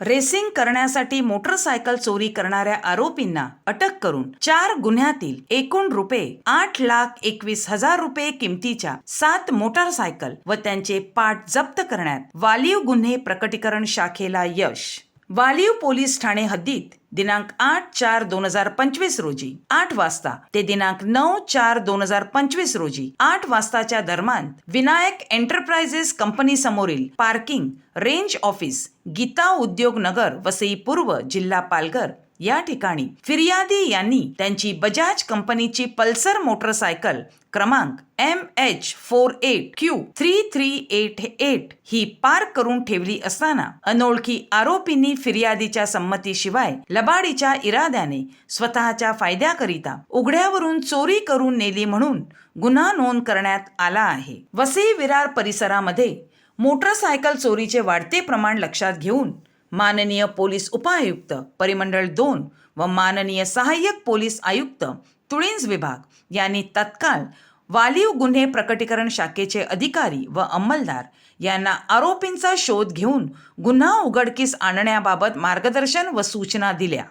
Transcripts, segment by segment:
Racing करण्यासाठी motorcycle चोरी करणाऱ्या आरोपींना अटक करून चार गुन्ह्यातील एकूण रुपये आठ लाख एकवीस हजार रुपये किमतीच्या सात मोटारसायकल व त्यांचे पाठ जप्त करण्यात वालीव गुन्हे प्रकटीकरण शाखेला यश. वालीव पोलीस ठाणे हद्दीत दिनांक आठ चार दोन हजार पंचवीस रोजी आठ वाजता ते दिनांक नऊ चार दोन हजार पंचवीस रोजी आठ वाजताच्या दरम्यान विनायक एंटरप्राइजेस कंपनी समोरील parking range office Geeta Udyog Nagar Vasai पूर्व जिल्हा पालघर या ठिकाणी फिर्यादी यांनी त्यांची बजाज कंपनीची पल्सर मोटरसायकल क्रमांक M H four eight Q three three eight eight ही पार्क करून ठेवली असताना अनोळखी आरोपींनी फिर्यादीच्या संमतीशिवाय लबाडीच्या इराद्याने स्वतःच्या फायद्याकरिता उघड्यावरून चोरी करून नेली म्हणून गुन्हा नोंद करण्यात आला आहे. वसई विरार परिसरामध्ये मोटरसायकल चोरीचे वाढते प्रमाण लक्षात घेऊन माननीय पोलीस उपायुक्त परिमंडळ दोन व माननीय सहाय्यक पोलीस आयुक्त तुळींज विभाग यांनी तत्काळ वालीव गुन्हे प्रकटीकरण शाखेचे अधिकारी व अंमलदार यांना आरोपींचा शोध घेऊन गुन्हा उघडकीस आणण्याबाबत मार्गदर्शन व सूचना दिल्या.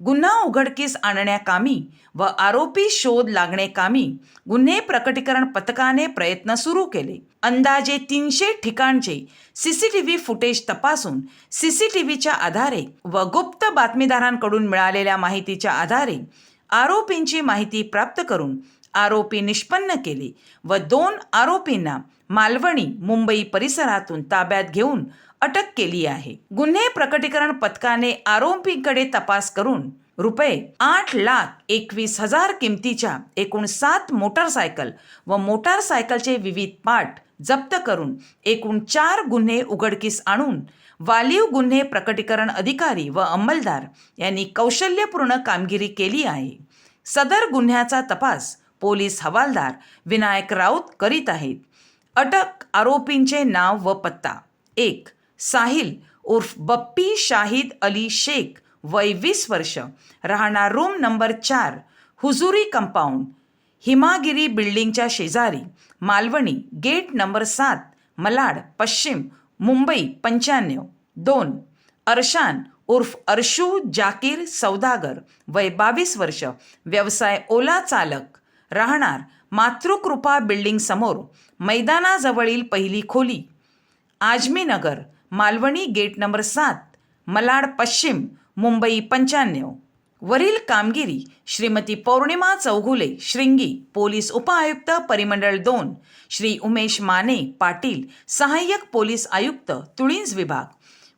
गुन्हा उघडकीस आणण्याकामी व आरोपी शोध लागणे कामी गुन्हे प्रकटीकरण पथकाने प्रयत्न सुरू केले. अंदाजे तीनशे ठिकाणचे सीसीटीव्ही फुटेज तपासून सीसीटीव्हीच्या आधारे व गुप्त बातमीदारांकडून मिळालेल्या माहितीच्या आधारे आरोपींची माहिती प्राप्त करून आरोपी निष्पन्न केले व दोन आरोपींना मालवणी मुंबई परिसरातून ताब्यात घेऊन अटक केली आहे. गुन्हे प्रकटीकरण पथकाने आरोपींकडे तपास करून रुपये आठ लाख एकवीस हजार किमतीच्या एकूण सात मोटारसायकल व मोटारसायकलचे विविध पार्ट जप्त करून एकूण चार गुन्हे उघडकीस आणून वालीव गुन्हे प्रकटीकरण अधिकारी व अंमलदार यांनी कौशल्यपूर्ण कामगिरी केली आहे. सदर गुन्ह्याचा तपास पोलीस हवालदार विनायक राऊत करीत आहेत. अटक आरोपींचे नाव व पत्ता. एक साहिल उर्फ बप्पी शाहिद अली शेख वय वीस वर्ष राहणार रूम नंबर चार हुजुरी कंपाऊंड हिमागिरी बिल्डिंगच्या शेजारी मालवणी गेट नंबर सात मलाड पश्चिम मुंबई पंच्याण्णव दोन अर्शान उर्फ अर्शू जाकीर सौदागर वय बावीस वर्ष व्यवसाय ओला चालक राहणार मातृकृपा बिल्डिंगसमोर मैदानाजवळील पहिली खोली आजमी नगर मालवणी गेट नंबर सात मलाड पश्चिम मुंबई पंच्याण्णव. वरील कामगिरी श्रीमती पौर्णिमा चौघुले श्रिंगी पोलीस उपआयुक्त परिमंडळ दोन श्री उमेश माने पाटील सहाय्यक पोलीस आयुक्त तुळींज विभाग.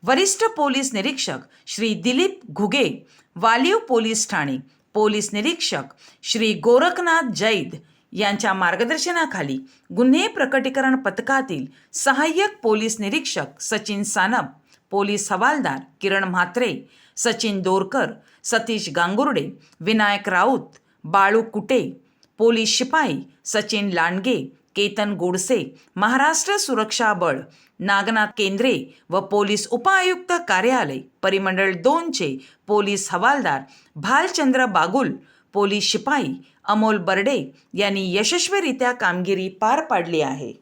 वरिष्ठ पोलीस निरीक्षक श्री दिलीप घुगे वालीव पोलीस ठाणे. पोलीस निरीक्षक श्री गोरखनाथ जैद यांच्या मार्गदर्शनाखाली गुन्हे प्रकटीकरण पथकातील सहाय्यक पोलीस निरीक्षक सचिन सानप पोलीस हवालदार किरण म्हात्रे सचिन दोरकर सतीश गांगुर्डे विनायक राऊत बाळू कुटे पोलीस शिपाई सचिन लांडगे केतन गोडसे महाराष्ट्र सुरक्षा बळ नागनाथ केंद्रे व पोलीस उपायुक्त कार्यालय परिमंडळ दोनचे पोलीस हवालदार भालचंद्र बागुल पोलीस शिपाई अमोल बर्डे यांनी यशस्वीरित्या कामगिरी पार पाडली आहे.